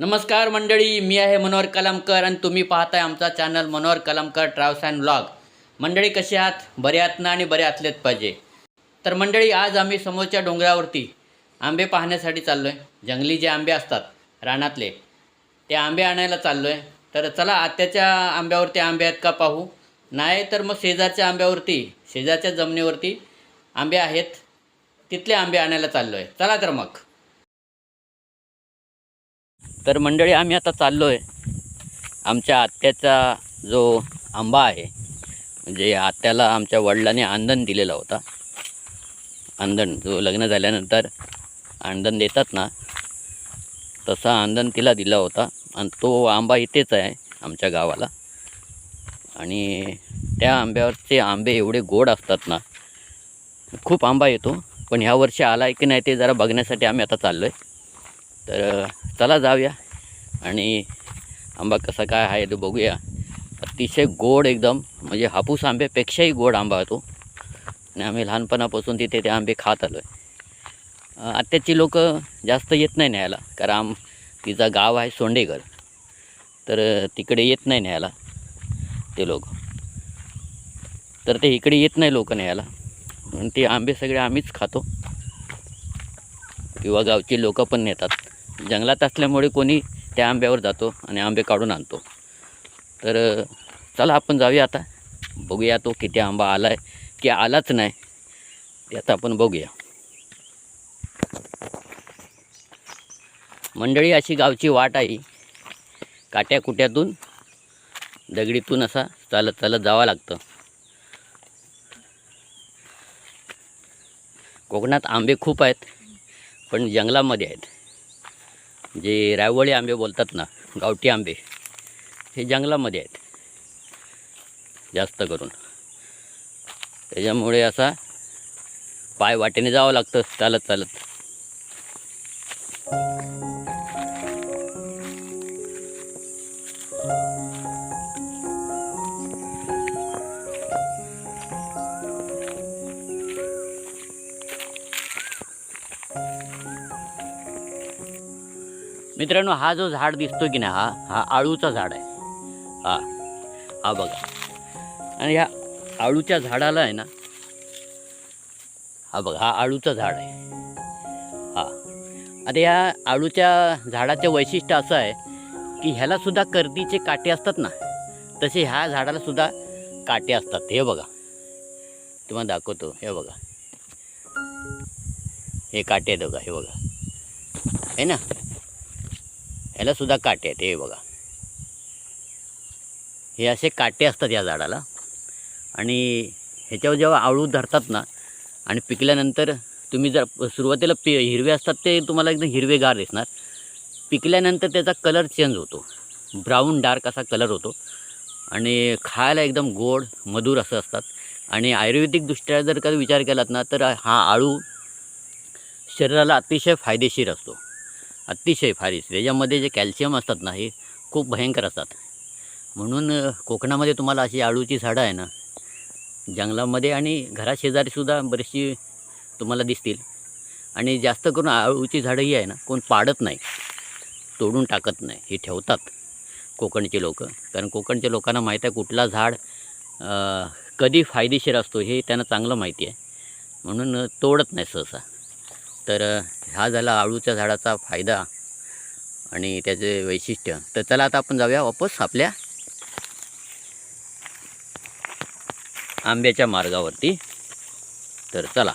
नमस्कार मंडळी मी आहे मनोहर कलामकर आणि तुम्ही पाहताय आमचा channel Manohar Kalamkar travels and blog मंडळी कसे आहात? बरे आहात ना आणि बरे असलेच पाहिजे. तर मंडळी आज आम्ही समोरच्या डोंगरावरती आंबे पाहण्यासाठी चाललो आहे जंगली जे आंबे असतात रानातले ते आंबे आणायला चाललो आहे तर चला आत्याच्या आंब्यावरती आंबे आहेत का पाहू? नाही तर मग शेजारच्या आंब्यावरती शेजारच्या जमिनीवरती आंबे आहेत तिथले आंबे आणायला चाललो आहे चला तर मग. तर मंडळी आम्ही आता चाललो आहे आमच्या आत्याचा जो आंबा आहे म्हणजे आत्याला आमच्या वडिलांनी आंदण दिलेला होता. आंदण जो लग्न झाल्यानंतर आंदण देतात ना तसा आंदण तिला दिला होता आणि तो आंबा इथेच आहे आमच्या गावाला. आणि त्या आंब्यावरचे आंबे एवढे गोड असतात ना खूप आंबा येतो. पण ह्या वर्षी आला आहे की नाही ते जरा बघण्यासाठी आम्ही आता चाललो आहे तर चला जाऊया. आणि आंबा कसा काय आहे तो बघूया. अतिशय गोड एकदम. म्हणजे हापूस आंब्यापेक्षाही गोड आंबा होतो आणि आम्ही लहानपणापासून तिथे ते आंबे खात आलो आहे आत्याची लोक जास्त येत नाही न्यायला. कारण आम तिचा गाव आहे सोंडेगर तर तिकडे येत नाही न्यायला ते लोक. तर ते इकडे येत नाही लोक न्यायला. म्हणून ते आंबे सगळे आम्हीच खातो. किंवा गावची लोक पण नेतात. जंगलात असल्यामुळे कोणी त्या आंब्यावर जातो आणि आंबे काढून आणतो. तर चला आपण जाऊया आता. बघूया तो किती आंबा आला आहे की आलाच नाही याचा आपण बघूया. मंडळी अशी गावची वाट आहे. काट्याकुट्यातून दगडीतून असा चालत चालत जावं लागतं. कोकणात आंबे खूप आहेत पण जंगलामध्ये आहेत. जे रायवळी आंबे बोलतात ना गावठी आंबे हे जंगलामध्ये आहेत. जास्त करून. त्याच्यामुळे असा पाय वाटेने जावं लागतं चालत चालत. मित्रांनो हा जो झाड दिसतो की नाही हा हा आळूचा झाड आहे. हा हा बघा. आणि ह्या आळूच्या झाडाला आहे ना हा बघा हा आळूचं झाड आहे. हा. आता ह्या आळूच्या झाडाचं वैशिष्ट्य असं आहे की ह्यालासुद्धा कर्दीचे काटे असतात ना तसे ह्या झाडाला सुद्धा काटे असतात. हे बघा. तुम्हाला दाखवतो हे बघा. हे काटे आहेत बघा हे बघा. आहे ना? ह्यालासुद्धा काटे आहेत. हे बघा. हे असे काटे असतात या झाडाला. आणि ह्याच्यावर जेव्हा आळू धरतात ना आणि पिकल्यानंतर तुम्ही जर सुरुवातीला पि हिरवे असतात ते तुम्हाला एकदम हिरवेगार दिसणार. पिकल्यानंतर त्याचा कलर चेंज होतो. ब्राऊन डार्क असा कलर होतो. आणि खायला एकदम गोड मधुर असं असतात. आणि आयुर्वेदिकदृष्ट्या जर का विचार केलात ना तर हा आळू शरीराला अतिशय फायदेशीर असतो. अतिशय फारीस याच्यामध्ये जे कॅल्शियम असतात ना हे खूप भयंकर असतात. म्हणून कोकणामध्ये तुम्हाला अशी आळूची झाडं आहे ना जंगलामध्ये आणि घराशेजारीसुद्धा बरीचशी तुम्हाला दिसतील. आणि जास्त करून आळूची झाडं ही आहे ना कोण पाडत नाही तोडून टाकत नाही हे ठेवतात कोकणचे लोक. कारण कोकणच्या लोकांना माहीत आहे कुठला झाड कधी फायदेशीर असतो हे त्यांना चांगलं माहिती आहे. म्हणून तोडत नाही सहसा. तर हा झाला आळूच्या झाडाचा फायदा आणि त्याचे वैशिष्ट्य. तर चला आता आपण जाऊया वापस आपल्या आंब्याच्या मार्गावरती. तर चला.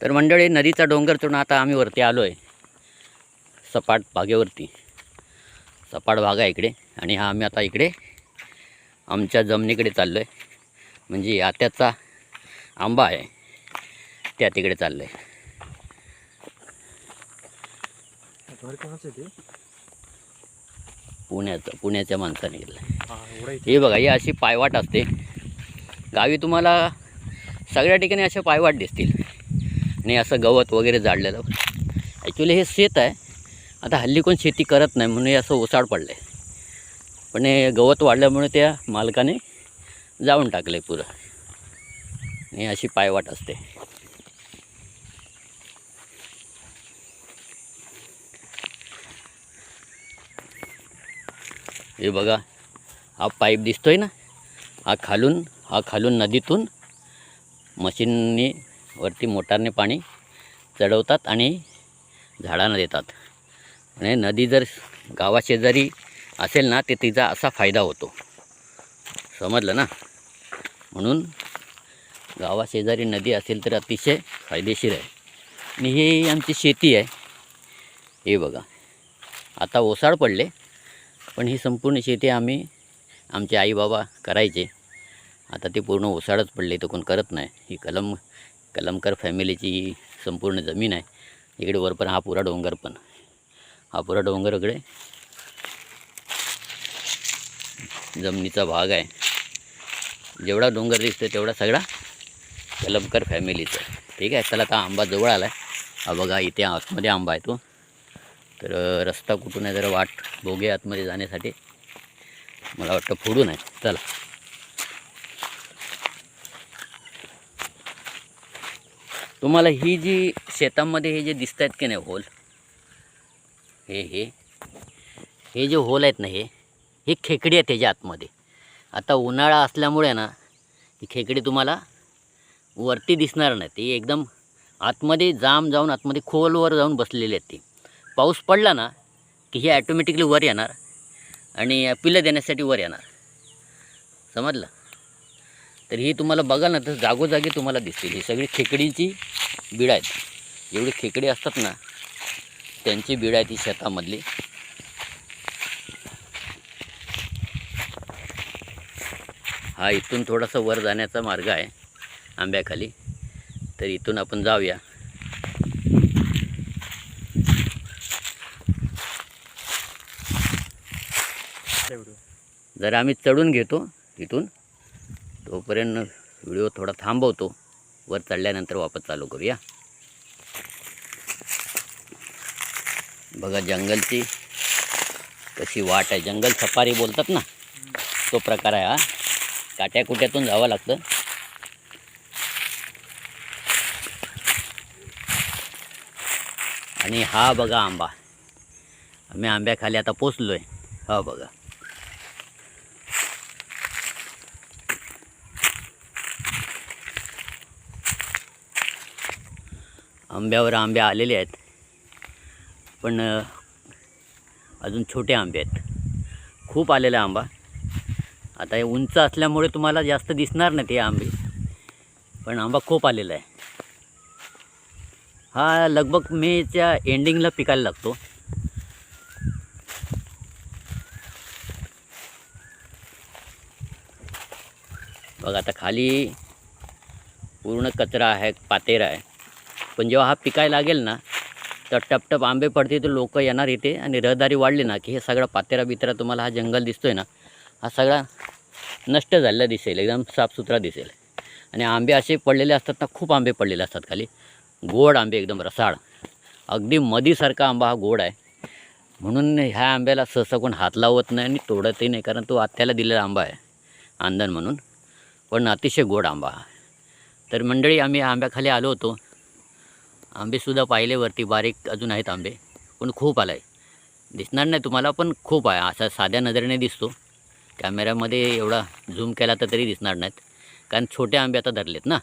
तर मंडळी नदीचा डोंगर चढून आता आम्ही वरती आलो आहे सपाट बागेवरती. सपाट भाग आहे इकडे आणि हा आम्ही आता इकडे आमच्या जमिनीकडे चाललो आहे म्हणजे आत्याचा आंबा आहे. त्या तिकडे चाललं आहे पुण्याचं पुण्याच्या माणसाने गेलं हा हे बघा ही अशी पायवाट असते. गावी तुम्हाला सगळ्या ठिकाणी अशा पायवाट दिसतील. आणि असं गवत वगैरे जाडलेलं ॲक्च्युली हे शेत आहे. आता हल्ली कोण शेती करत नाही म्हणून हे असं ओसाड पडलं आहे पण हे गवत वाढल्यामुळे त्या मालकाने जाऊन टाकलं पुरं. आणि अशी पायवाट असते. हे बघा हा पाईप दिसतोय ना? हा खालून हा खालून नदीतून मशीननी वरती मोटारने पाणी चढवतात आणि झाडांना देतात. आणि नदी जर गावाशेजारी असेल ना ते तिचा असा फायदा होतो. समजलं ना? म्हणून गावाशेजारी नदी असेल तर अतिशय फायदेशीर आहे. आणि ही आमची शेती आहे. हे बघा. आता ओसाड पडले पण ही संपूर्ण शेती आम्ही आमचे आई बाबा करायचे. आता ते पूर्ण ओसाडच पडले तर कोण करत नाही. ही कलम कलमकर फॅमिलीची ही संपूर्ण जमीन आहे. इकडे वर पण हा पुरा डोंगर पण. हा पुरा डोंगर इकडे जमिनीचा भाग आहे. जेवढा डोंगर दिसतो तेवढा सगळा कलमकर फॅमिलीचा. ठीक आहे चला आता आंबा जवळ आला आहे हा बघा इथे आतमध्ये आंबा आहे तो. तर रस्ता कुठून आहे? जरा वाट भोगे आतमध्ये जाण्यासाठी. मला वाटतं फोडून आहे. चला. तुम्हाला ही जी शेतामध्ये हे जे दिसत आहेत की नाही होल? हे हे. हे जे होल आहेत ना हे हे खेकडी आहे त्याच्या आतमध्ये. आता उन्हाळा असल्यामुळे ना ही खेकडी तुम्हाला वरती दिसणार नाही. ती एकदम आतमध्ये जाम जाऊन आतमध्ये खोलवर जाऊन बसलेली आहेत ती. पाऊस पडला ना की ही ॲटोमॅटिकली वर येणार आणि पिलं देण्यासाठी वर येणार. समजलं? तर ही तुम्हाला बघा ना तर जागोजागी तुम्हाला दिसतील. ही सगळी खेकडीची बीड आहेत. जेवढी खेकडी असतात ना त्यांची बीड आहेत ही शेतामधली. हा इथून थोडासा वर जाण्याचा मार्ग आहे आंब्याखाली. तर इथून आपण जाऊया. जर जरा आम्ही चढून घेतो इथून. तोपर्यंत व्हिडिओ थोडा थांबवतो. वर चढल्यानंतर वापस चालू करूया. बघा जंगलची कशी वाट आहे. जंगल सफारी बोलतात ना तो प्रकार आहे हा. काट्या कुट्यातून जावं लागतं. आणि हा बघा आंबा. आम्ही आंब्याखाली आता पोचलो आहे हा बघा. आंब्यावर आंबे आलेले आहेत. पण अजून छोटे आंबे आहेत. खूप आलेला आंबा. आता हे उंच असल्यामुळे तुम्हाला जास्त दिसणार नाही ते आंबे. पण आंबा खूप आलेला आहे. हा लगभग मेच्या एंडिंगला पिकायला लागतो. बघा आता खाली पूर्ण कचरा आहे पातेरा आहे. पण जेव्हा हा पिकायला लागेल ना तर टपटप आंबे पडते तर लोक येणार इथे आणि रहदारी वाढली ना की हे सगळा पातेरा बितेरा तुम्हाला हा जंगल दिसतोय ना हा सगळा नष्ट झालेला दिसेल एकदम साफसुथरा दिसेल. आणि आंबे असे पडलेले असतात ना खूप आंबे पडलेले असतात खाली. गोड आंबे एकदम रसाळ. अगदी मधीसारखा आंबा हा गोड आहे. म्हणून ह्या आंब्याला सहसा कोण हात लावत नाही आणि तोडतही नाही कारण तो आत्याला दिलेला आंबा आहे आंदण म्हणून. पण अतिशय गोड आंबा हा. तर मंडळी आम्ही आंब्याखाली आलो होतो. आंबेसुद्धा पाहिले वरती बारीक अजून आहेत आंबे. पण खूप आला आहे दिसणार नाही तुम्हाला पण खूप आहे. असा साध्या नजरेने दिसतो. कॅमेऱ्यामध्ये एवढा झूम केला तर तरी दिसणार नाहीत. कारण छोटे आंबे आता धरलेत ना.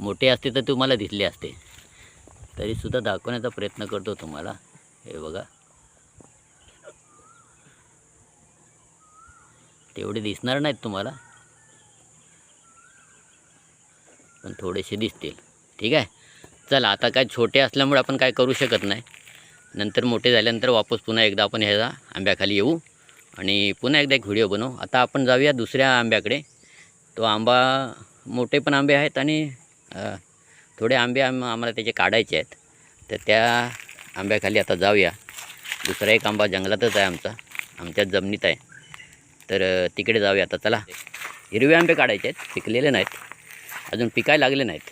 मोठे असते तर तुम्हाला दिसले असते. तरीसुद्धा दाखवण्याचा प्रयत्न करतो तुम्हाला. हे बघा. तेवढे दिसणार नाहीत तुम्हाला. पण थोडेसे दिसतील. ठीक आहे? चला आता काय छोटे असल्यामुळे आपण काय करू शकत नाही. नंतर मोठे झाल्यानंतर वापस पुन्हा एकदा आपण ह्याचा आंब्याखाली येऊ. आणि पुन्हा एकदा एक व्हिडिओ बनवू. आता आपण जाऊया दुसऱ्या आंब्याकडे. तो आंबा मोठे पण आंबे आहेत आणि थोडे आंबे आम आम्हाला त्याचे काढायचे आहेत. तर त्या आंब्याखाली आता जाऊया. दुसरा एक आंबा जंगलातच आहे आमचा. आमच्याच जमिनीत आहे. तर तिकडे जाऊया आता. चला. हिरवे आंबे काढायचे आहेत. पिकलेले नाहीत. अजून पिकायला लागले नाहीत.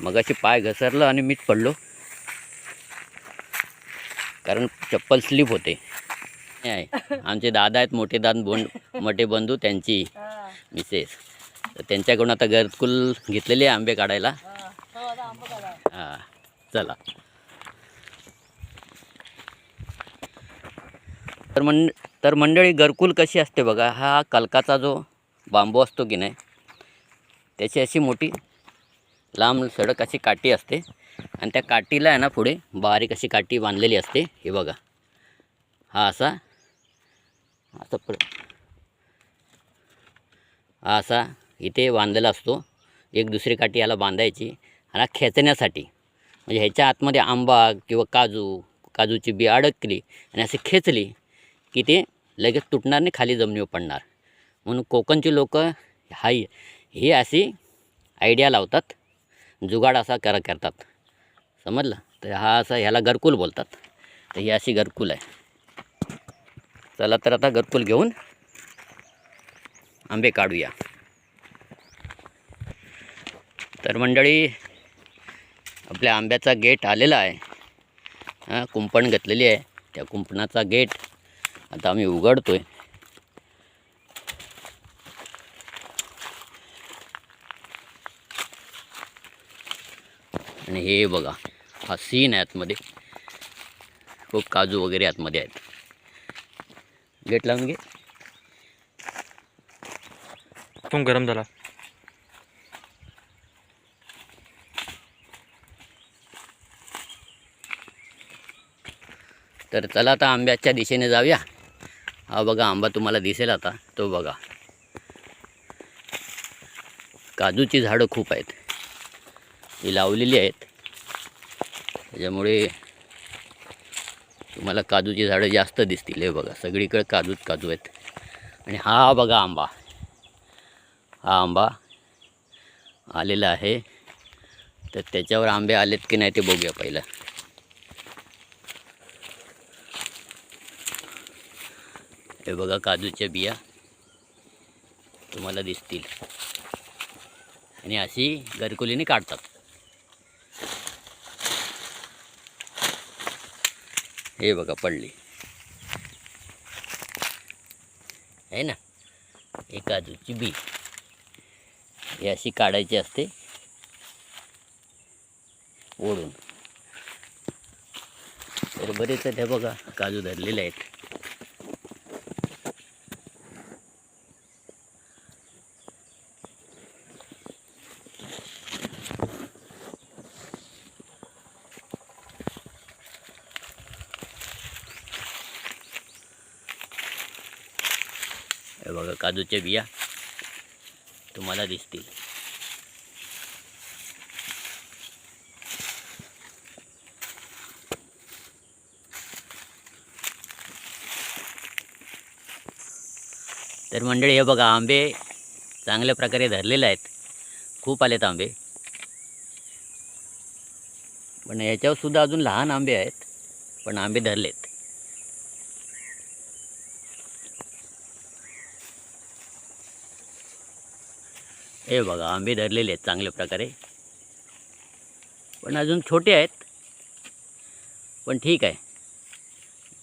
मगाशी पाय घसरलं आणि मीच पडलो. कारण चप्पल स्लिप होते. आहे. आमचे दादा आहेत मोठे दाद बोंड मोठे बंधू त्यांची मिसेस. तर त्यांच्याकडून आता घरकुल घेतलेले आहे आंबे काढायला. हां चला. तर मंड तर मंडळी घरकुल कशी असते बघा हा कलकाचा जो बांबू असतो की नाही त्याची अशी मोठी लांब सडक अशी काठी असते. आणि त्या काठीला आहे ना पुढे बारीक अशी काठी बांधलेली असते हे बघा. हा असा असं पड हा असा इथे बांधलेला असतो. एक दुसरी काठी याला बांधायची आणि खेचण्यासाठी. म्हणजे ह्याच्या आतमध्ये आंबा किंवा काजू काजूची बी अडकली आणि अशी खेचली की ते लगेच तुटणार नाही खाली जमिनीवर पडणार. म्हणून कोकणची लोक हाय ही अशी आयडिया लावतात. जुगाड असा करा करतात समजलं? तर हा असा ह्याला घरकुल बोलतात. तर ही अशी घरकुल आहे. चला तर आता घरकुल घेऊन आंबे काढूया. तर मंडळी आपल्या आंब्याचा गेट आलेला आहे. कुंपण घातलेली आहे. त्या कुंपणाचा गेट आता आम्ही उघडतो आहे आणि हे बघा हा सीन आहे आतमध्ये. खूप काजू वगैरे आतमध्ये आहेत. गेट लावून घे. तो गरम झाला. तर चला आता आंब्याच्या दिशेने जाऊया. हा बघा आंबा तुम्हाला दिसेल आता तो बघा. काजूची झाडं खूप आहेत. ही लावलेली आहेत. त्याच्यामुळे तुम्हाला काजूची झाडं जास्त दिसतील. हे बघा सगळीकडे काजूच काजू आहेत. आणि हा बघा आंबा. हा आंबा आलेला आहे. तर त्याच्यावर आंबे आलेत की नाही ते बघूया पहिलं. हे बघा काजूच्या बिया तुम्हाला दिसतील. आणि अशी घरकुलीने काढतात. हे बघा पडली. आहे ना? हे काजूची बी. ही अशी काढायची असते. ओढून. तर बरेच आहेत बघा काजू धरलेले आहेत हे बघा काजूच्या बिया तुम्हाला दिसतील. तर मंडळी हे बघा आंबे चांगल्या प्रकारे धरलेले आहेत. खूप आलेत आंबे. पण याच्यावर सुद्धा अजून लहान आंबे आहेत पण आंबे धरलेत. हे बघा आंबे धरलेले आहेत चांगल्या प्रकारे. पण अजून छोटे आहेत. पण ठीक आहे.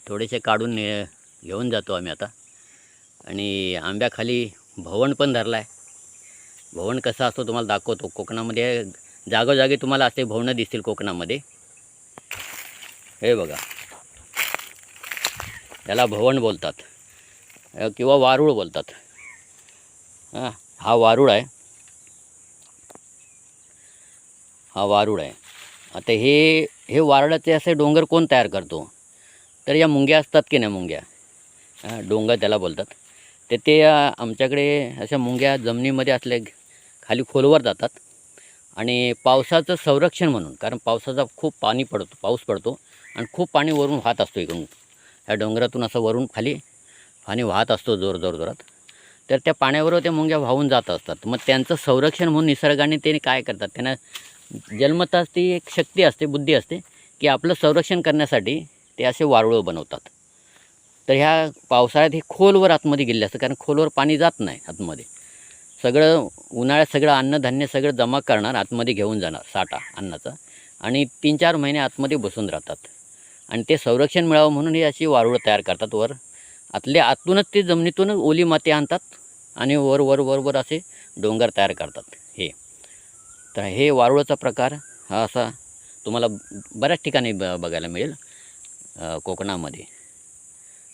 थोडेसे काढून घेऊन जातो आम्ही आता. आणि आंब्याखाली भवण पण धरला आहे भवण कसा असतो तुम्हाला दाखवतो. कोकणामध्ये जागोजागी तुम्हाला असे भवनं दिसतील कोकणामध्ये. हे बघा. याला भवण बोलतात. किंवा वारूळ बोलतात. हां हा वारूळ आहे. हा वारूळ आहे. आता हे हे वारुळाचे असे डोंगर कोण तयार करतो? तर या मुंग्या असतात की नाही मुंग्या? डोंगर त्याला बोलतात. तर ते आमच्याकडे अशा मुंग्या जमिनीमध्ये असल्या खाली खोलवर जातात. आणि पावसाचं संरक्षण म्हणून कारण पावसाचा खूप पाणी पडतो पाऊस पडतो आणि खूप पाणी वरून वाहत असतो इकडून. ह्या डोंगरातून असं वरून खाली पाणी वाहत असतो जोर जोर जोरात. तर त्या पाण्याबरोबर त्या मुंग्या वाहून जात असतात. मग त्यांचं संरक्षण म्हणून निसर्गाने ते काय करतात? त्यांना जन्मताच ती एक शक्ती असते बुद्धी असते की आपलं संरक्षण करण्यासाठी ते असे वारुळं बनवतात. तर ह्या पावसाळ्यात हे खोलवर आतमध्ये गेले असतं कारण खोलवर पाणी जात नाही आतमध्ये. सगळं उन्हाळ्यात सगळं अन्नधान्य सगळं जमा करणार आतमध्ये घेऊन जाणार साठा अन्नाचा. आणि तीन चार महिने आतमध्ये बसून राहतात. आणि ते संरक्षण मिळावं म्हणून हे अशी वारुळं तयार करतात. वर आतल्या आतूनच ते जमिनीतूनच ओली माती आणतात आणि वर वर वर वर असे डोंगर तयार करतात. तर हे वारुळाचा प्रकार हा असा तुम्हाला बऱ्याच ठिकाणी ब बघायला मिळेल कोकणामध्ये.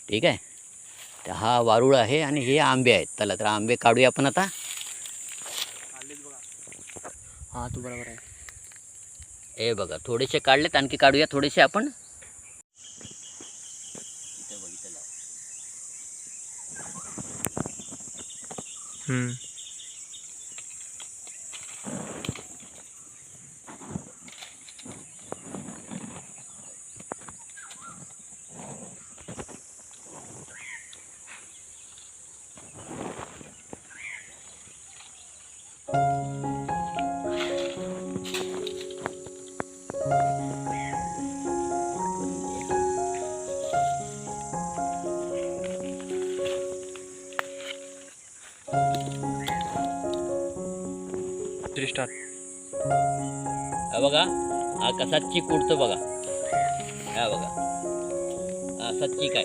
ठीक आहे? तर हा वारुळ आहे आणि हे आंबे आहेत. चला तर आंबे काढूया आपण आता. हा तू बरोबर आहे. हे बघा थोडेसे काढलेत आणखी काढूया थोडेसे आपण. हम्म. थ्री स्टार हा बघा हा कसा चीक उडतो बघा. हा बघा. हा काय?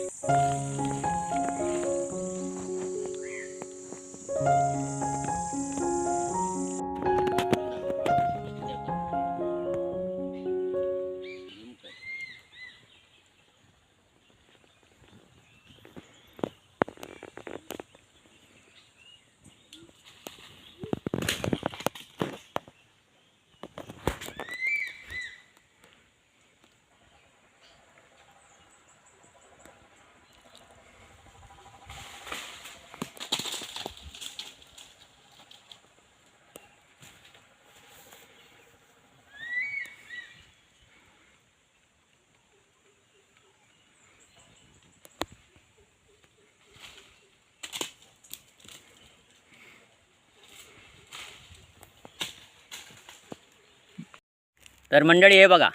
तर मंडळी हे बघा.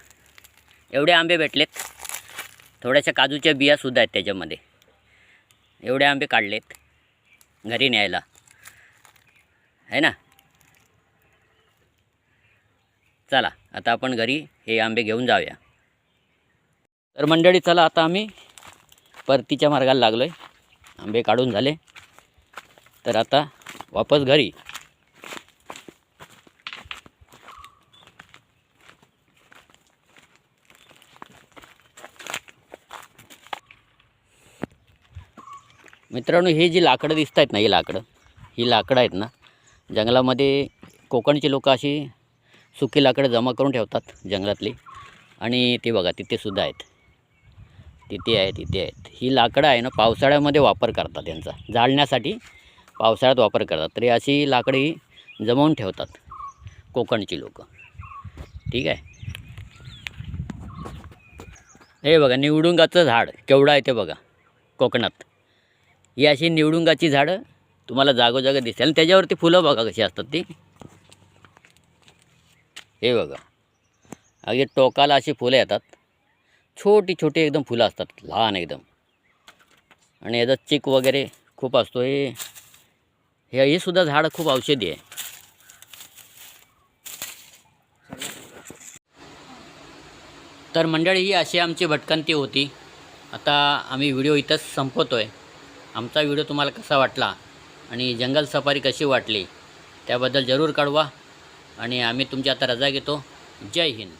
एवढे आंबे भेटलेत. थोड्याशा काजूच्या बियासुद्धा आहेत त्याच्यामध्ये. एवढे आंबे काढलेत. घरी न्यायला. आहे ना? चला आता आपण घरी हे आंबे घेऊन जाऊया. तर मंडळी चला आता आम्ही परतीच्या मार्गाला लागलो आहे आंबे काढून झाले. तर आता वापस घरी. मित्रांनो हे जी लाकडं दिसत आहेत ना ही लाकडं ही लाकडं आहेत ना जंगलामध्ये कोकणची लोकं अशी सुकी लाकडं जमा करून ठेवतात जंगलातली. आणि ते बघा तिथे सुद्धा आहेत. तिथे आहे तिथे आहेत. ही लाकडं आहे ना पावसाळ्यामध्ये वापर करतात त्यांचा जाळण्यासाठी पावसाळ्यात वापर करतात. तरी अशी लाकडं ही जमवून ठेवतात कोकणची लोक. ठीक आहे? हे बघा निवडुंगाचं झाड केवढं आहे ते बघा कोकणात. ही अशी निवडुंगाची झाडं तुम्हाला जागोजागा दिसेल. आणि त्याच्यावरती फुलं बघा कशी असतात ती. हे बघा. अगदी टोकाला अशी फुलं येतात. छोटी छोटी एकदम फुलं असतात. लहान एकदम. आणि याचा चिक वगैरे खूप असतो. हे हे हे सुद्धा झाड खूप औषधी आहे. तर मंडळी ही अशी आमची भटकंती होती. आता आम्ही व्हिडिओ इथंच संपवतो आहे आमचा व्हिडिओ तुम्हाला कसा वाटला आणि जंगल सफारी कशी वाटली त्याबद्दल जरूर कळवा. आणि आम्ही तुमची आता रजा घेतो. जय हिंद.